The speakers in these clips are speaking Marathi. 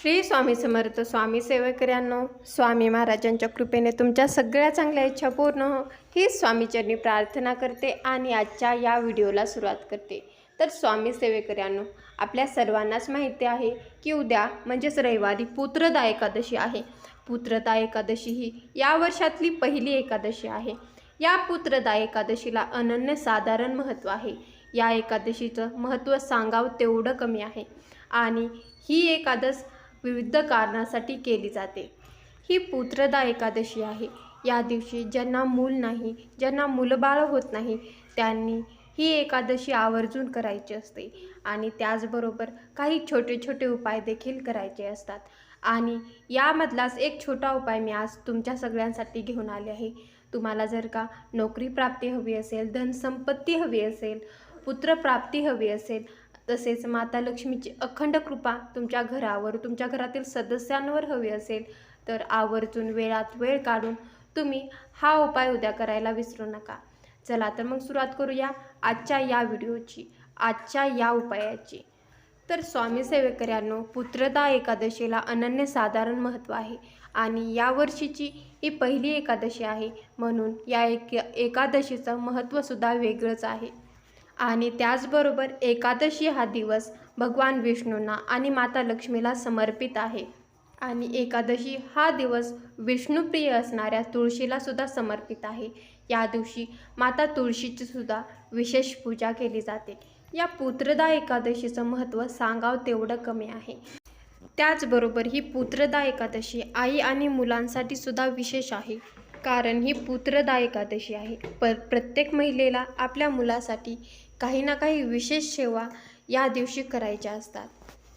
श्री स्वामी समर्थ स्वामी सेवकऱ्यांनो स्वामी महाराजांच्या कृपेने तुमच्या सगळ्या चांगल्या इच्छा पूर्ण हो. ही स्वामीचरणी प्रार्थना करते आणि आजच्या या व्हिडिओला सुरुवात करते. तर स्वामी सेवेकऱ्यांनो आपल्या सर्वांनाच माहिती आहे की उद्या म्हणजेच रविवारी पुत्रदा एकादशी आहे. पुत्रदा एकादशी ही या वर्षातली पहिली एकादशी आहे. या पुत्रदा एकादशीला अनन्यसाधारण महत्त्व आहे. या एकादशीचं महत्त्व सांगावं तेवढं कमी आहे. आणि ही एकादश विविध कारणासाठी केली जाते. ही पुत्रदा एकादशी आहे. या दिवशी ज्यांना मूल नाही ज्यांना मुलबाळ होत नाही त्यांनी ही एकादशी आवर्जून करायची असते आणि त्याचबरोबर काही छोटे छोटे उपाय देखील करायचे असतात. आणि यामधलाच एक छोटा उपाय मी आज तुमच्या सगळ्यांसाठी घेऊन आले आहे. तुम्हाला जर का नोकरी प्राप्ती हवी असेल धनसंपत्ती हवी असेल पुत्रप्राप्ती हवी असेल तसेच माता लक्ष्मीची अखंड कृपा तुमच्या घरावर तुमच्या घरातील सदस्यांवर हवी असेल तर आवर्जून वेळात वेळ काढून तुम्ही हा उपाय उद्या करायला विसरू नका. चला तर मग सुरुवात करूया आजच्या या व्हिडिओची आजच्या या उपायाची. तर स्वामी सेवेकऱ्यांनो पुत्रदा एकादशीला अनन्यसाधारण महत्त्व आहे आणि या वर्षीची ही पहिली एकादशी आहे. म्हणून या एक एकादशीचं महत्त्वसुद्धा वेगळंच आहे. आणि त्याचबरोबर एकादशी हा दिवस भगवान विष्णूंना आणि माता लक्ष्मीला समर्पित आहे. आणि एकादशी हा दिवस विष्णुप्रिय असणाऱ्या तुळशीला सुद्धा समर्पित आहे. या दिवशी माता तुळशीची सुद्धा विशेष पूजा केली जाते. या पुत्रदा एकादशीचं महत्त्व सांगावं तेवढं कमी आहे. त्याचबरोबर ही पुत्रदा एकादशी आई आणि मुलांसाठी सुद्धा विशेष आहे. कारण ही पुत्रदा एकादशी आहे. पर प्रत्येक महिलेला आपल्या मुलासाठी काही ना काही विशेष सेवा या दिवशी करायच्या असतात.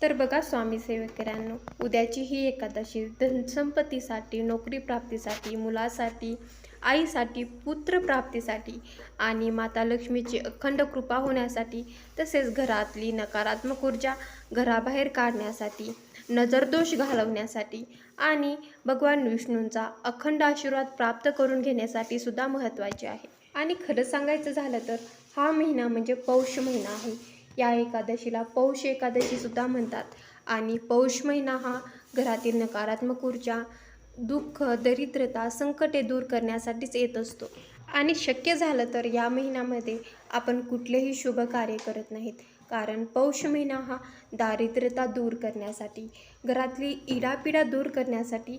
तर बघा स्वामी सेवकऱ्यांनो उद्याची ही एकादशी धनसंपत्तीसाठी नोकरी प्राप्तीसाठी मुलासाठी आईसाठी पुत्रप्राप्तीसाठी आणि माता लक्ष्मीची अखंड कृपा होण्यासाठी तसेच घरातली नकारात्मक ऊर्जा घराबाहेर काढण्यासाठी नजरदोष घालवण्यासाठी आणि भगवान विष्णूंचा अखंड आशीर्वाद प्राप्त करून घेण्यासाठी सुद्धा महत्त्वाचे आहे. आणि खरं सांगायचं झालं तर हा महिना म्हणजे पौष महिना आहे. या एकादशीला पौष एकादशीसुद्धा म्हणतात. आणि पौष महिना हा घरातील नकारात्मक ऊर्जा दुःख दरिद्रता संकटे दूर करण्यासाठीच येत असतो. आणि शक्य झालं तर या महिन्यामध्ये आपण कुठलेही शुभ कार्य करत नाहीत. कारण पौष महिना हा दारिद्र्यता दूर करण्यासाठी घरातली इडापिडा दूर करण्यासाठी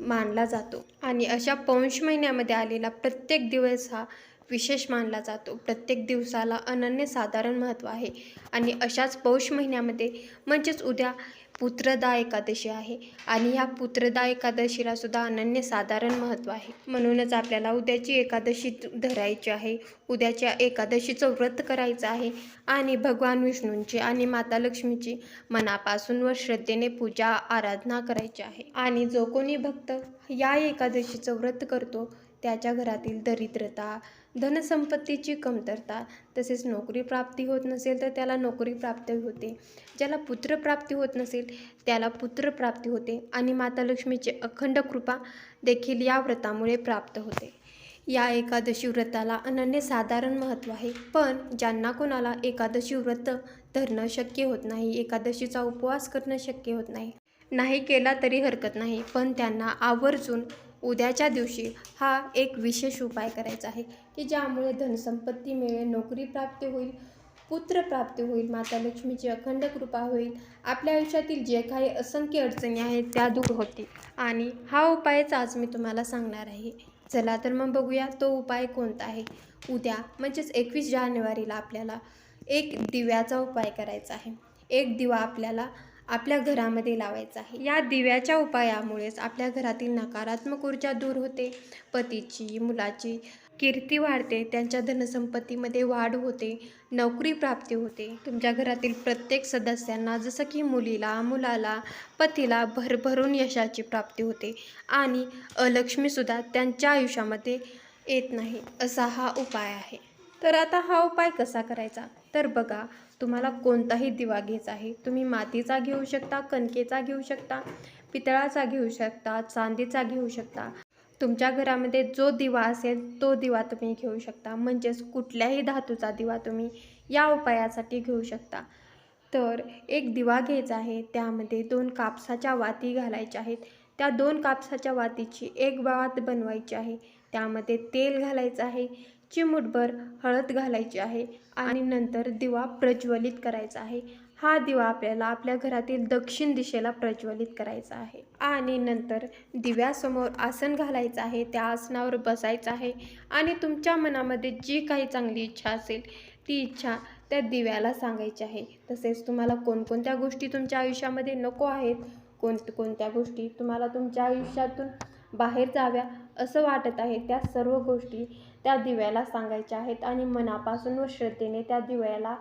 मानला जातो. आणि अशा पौष महिन्यामध्ये आलेला प्रत्येक दिवस हा विशेष मानला जातो. प्रत्येक दिवसाला अनन्यसाधारण महत्त्व आहे. आणि अशाच पौष महिन्यामध्ये म्हणजेच उद्या पुत्रदा एकादशी आहे. आणि ह्या पुत्रदा एकादशीला सुद्धा अनन्यसाधारण महत्त्व आहे. म्हणूनच आपल्याला उद्याची एकादशी धरायची आहे. उद्याच्या एकादशीचं व्रत करायचं आहे. आणि भगवान विष्णूंची आणि माता लक्ष्मीची मनापासून व श्रद्धेने पूजा आराधना करायची आहे. आणि जो कोणी भक्त या एकादशीचं व्रत करतो त्याच्या घरातील दरिद्रता धनसंपत्तीची कमतरता तसेच नोकरी प्राप्ती होत नसेल तर त्याला नोकरी प्राप्त होते. ज्याला पुत्रप्राप्ती होत नसेल त्याला पुत्रप्राप्ती होते आणि माता लक्ष्मीची अखंड कृपा देखील या व्रतामुळे प्राप्त होते. या एकादशी व्रताला अनन्य साधारण महत्त्व आहे. पण ज्यांना कोणाला एकादशी व्रत धरणं शक्य होत नाही एकादशीचा उपवास करणं शक्य होत नाही. नाही केला तरी हरकत नाही. पण त्यांना आवर्जून उद्याच्या दिवशी हा एक विशेष उपाय करायचा आहे की ज्यामुळे धनसंपत्ती मिळेल नोकरी प्राप्त होईल पुत्र प्राप्त होईल माता लक्ष्मीची अखंड कृपा होईल. आपल्या आयुष्यातील जे काही असंख्य अडचणी आहेत त्या दूर होतील. आणि हा उपायच आज मी तुम्हाला सांगणार आहे. चला तर मग बघूया तो उपाय कोणता आहे. उद्या म्हणजेच एकवीस जानेवारीला आपल्याला एक दिव्याचा उपाय करायचा आहे. एक दिवा आपल्याला आपल्या घरामध्ये लावायचा आहे. या दिव्याच्या उपायामुळेच आपल्या घरातील नकारात्मक ऊर्जा दूर होते. पतीची मुलाची कीर्ती वाढते. त्यांच्या धनसंपत्तीमध्ये वाढ होते. नोकरी प्राप्ती होते. तुमच्या घरातील प्रत्येक सदस्यांना जसं की मुलीला मुलाला पतीला भरभरून यशाची प्राप्ती होते. आणि अलक्ष्मीसुद्धा त्यांच्या आयुष्यामध्ये येत नाही असा हा उपाय आहे. तर आता हा उपाय कसा करायचा? तर बघा तुम्हाला कोणताही दिवा घ्यायचा आहे तुम्ही मातीचा घेऊ शकता कणकेचा घेऊ शकता पितळाचा घेऊ शकता चांदीचा घेऊ शकता. तुमच्या घरामध्ये जो दिवा असेल तो दिवा तुम्ही घेऊ शकता. म्हणजेच कुठल्याही धातूचा दिवा तुम्ही या उपायासाठी घेऊ शकता. तर एक दिवा घ्यायचा आहे त्यामध्ये दोन कापसाच्या वाती घालायच्या आहेत. त्या दोन कापसाच्या वातीची एक वात बनवायची आहे. त्यामध्ये तेल घालायचं आहे. चिमूटभर हळद घालायची आहे आणि नंतर दिवा प्रज्वलित करायचा आहे. हा दिवा आपल्याला आपल्या घरातील दक्षिण दिशेला प्रज्वलित करायचा आहे आणि नंतर दिव्यासमोर आसन घालायचं आहे. त्या आसनावर बसायचं आहे आणि तुमच्या मनामध्ये जी काही चांगली इच्छा असेल ती इच्छा त्या दिव्याला सांगायची आहे. तसेच तुम्हाला कोणकोणत्या गोष्टी तुमच्या आयुष्यामध्ये नको आहेत कोण कोणत्या गोष्टी तुम्हाला तुमच्या आयुष्यातून बाहेर जाव्या असं वाटत आहे. त्या सर्व गोष्टी त्या दिव्याला सांगायच्या आहेत आणि मनापासून व श्रद्धेने त्या दिव्याला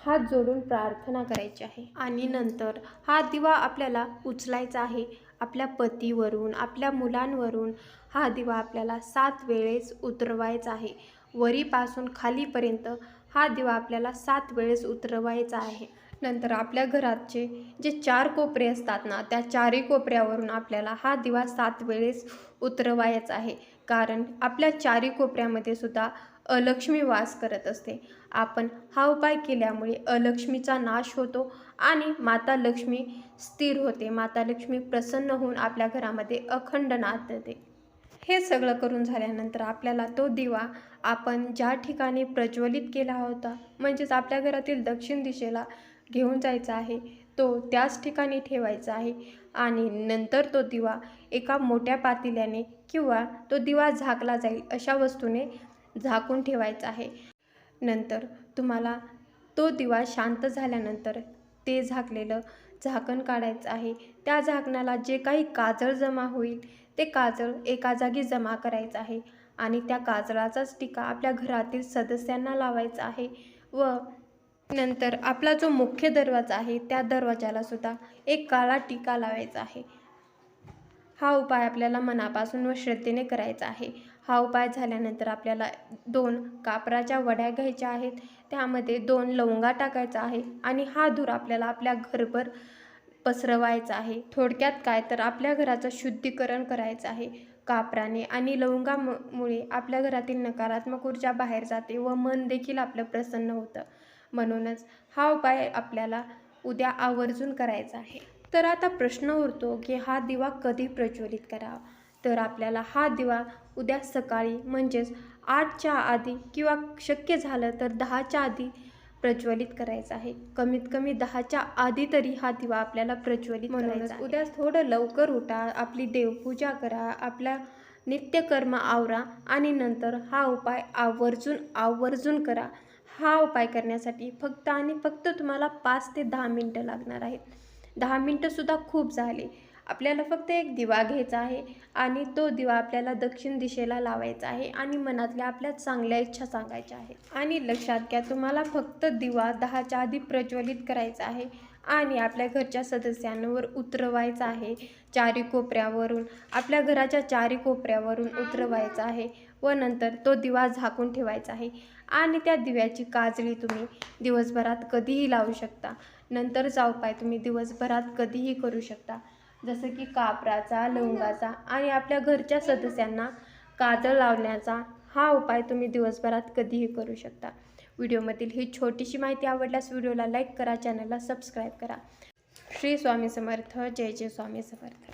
हात जोडून प्रार्थना करायची आहे. आणि नंतर हा दिवा आपल्याला उचलायचा आहे. आपल्या पतीवरून आपल्या मुलांवरून हा दिवा आपल्याला सात वेळेस उतरवायचा आहे. वरीपासून खालीपर्यंत हा दिवा आपल्याला सात वेळेस उतरवायचा आहे. नंतर आपल्या घराचे जे चार कोपरे असतात ना त्या चारही कोपऱ्यावरून आपल्याला हा दिवा सात वेळेस उतरवायचा आहे. कारण आपल्या चारही कोपऱ्यामध्ये सुद्धा अलक्ष्मी वास करत असते. आपण हा उपाय केल्यामुळे अलक्ष्मीचा नाश होतो आणि माता लक्ष्मी स्थिर होते. माता लक्ष्मी प्रसन्न होऊन आपल्या घरामध्ये अखंड नांदते हे सगळं करून झाल्यानंतर आपल्याला तो दिवा आपण ज्या ठिकाणी प्रज्वलित केला होता म्हणजेच आपल्या घरातील दक्षिण दिशेला घेऊन जायचा आहे. तो त्याच ठिकाणी ठेवायचा आहे. आणि नंतर तो दिवा एका मोठ्या पातेल्याने किंवा तो दिवा झाकला जाईल अशा वस्तूने झाकून ठेवायचा आहे. नंतर तुम्हाला तो दिवा शांत झाल्यानंतर ते झाकलेलं झाकण काढायचं आहे. त्या झाकणाला जे काही काजळ जमा होईल ते काजळ एका जागी जमा करायचं आहे. आणि त्या काजळाचाच टिका आपल्या घरातील सदस्यांना लावायचा आहे व नंतर आपला जो मुख्य दरवाजा आहे त्या दरवाजाला सुद्धा एक काळा टिका लावायचा आहे. हा उपाय आपल्याला मनापासून व श्रद्धेने करायचा आहे. हा उपाय झाल्यानंतर आपल्याला दोन कापराच्या वड्या घ्यायच्या आहेत. त्यामध्ये दोन लवंगा टाकायचा आहे आणि हा धूर आपल्याला आपल्या घरभर पसरवायचा आहे. थोडक्यात काय तर आपल्या घराचं शुद्धीकरण करायचं आहे. कापराने आणि लवंगामुळे आपल्या घरातील नकारात्मक ऊर्जा बाहेर जाते व मन देखील आपलं प्रसन्न होतं. म्हणूनच हा उपाय आपल्याला उद्या आवर्जून करायचा आहे. तर आता प्रश्न उरतो की हा दिवा कधी प्रज्वलित करावा? तर आपल्याला हा दिवा उद्या सकाळी म्हणजेच आठच्या आधी किंवा शक्य झालं तर दहाच्या आधी प्रज्वलित करायचा आहे. कमीत कमी दहाच्या आधी तरी हा दिवा आपल्याला प्रज्वलित करायचा उद्या थोडं लवकर उठा आपली देवपूजा करा आपल्या नित्यकर्म आवरा आणि नंतर हा उपाय आवर्जून आवर्जून करा. हा उपाय करण्यासाठी फक्त आणि फक्त तुम्हाला पाच ते दहा मिनटं लागणार आहेत. दहा मिनटंसुद्धा खूप झाले. आपल्याला फक्त एक दिवा घ्यायचा आहे आणि तो दिवा आपल्याला दक्षिण दिशेला लावायचा आहे आणि मनातल्या आपल्या चांगल्या इच्छा सांगायच्या आहेत. आणि लक्षात घ्या तुम्हाला फक्त दिवा दहाच्या आधी प्रज्वलित करायचा आहे. आणि आपल्या घरच्या सदस्यांवर उतरवायचा आहे. चारी कोपऱ्यावरून आपल्या घराच्या चारी कोपऱ्यावरून उतरवायचा आहे व नंतर तो दिवा झाकून ठेवायचा आहे. आणि त्या दिव्याची काजळी तुम्ही दिवसभरात कधीही लावू शकता. नंतरचा उपाय तुम्ही दिवसभरात कधीही करू शकता. जसं की कापराचा लवंगाचा आणि आपल्या घरच्या सदस्यांना काजळ लावण्याचा हा उपाय तुम्ही दिवसभरात कधीही करू शकता. व्हिडिओमधील ही छोटीशी माहिती आवडल्यास व्हिडिओला लाईक करा चॅनलला सबस्क्राईब करा. श्री स्वामी समर्थ जय जय स्वामी समर्थ.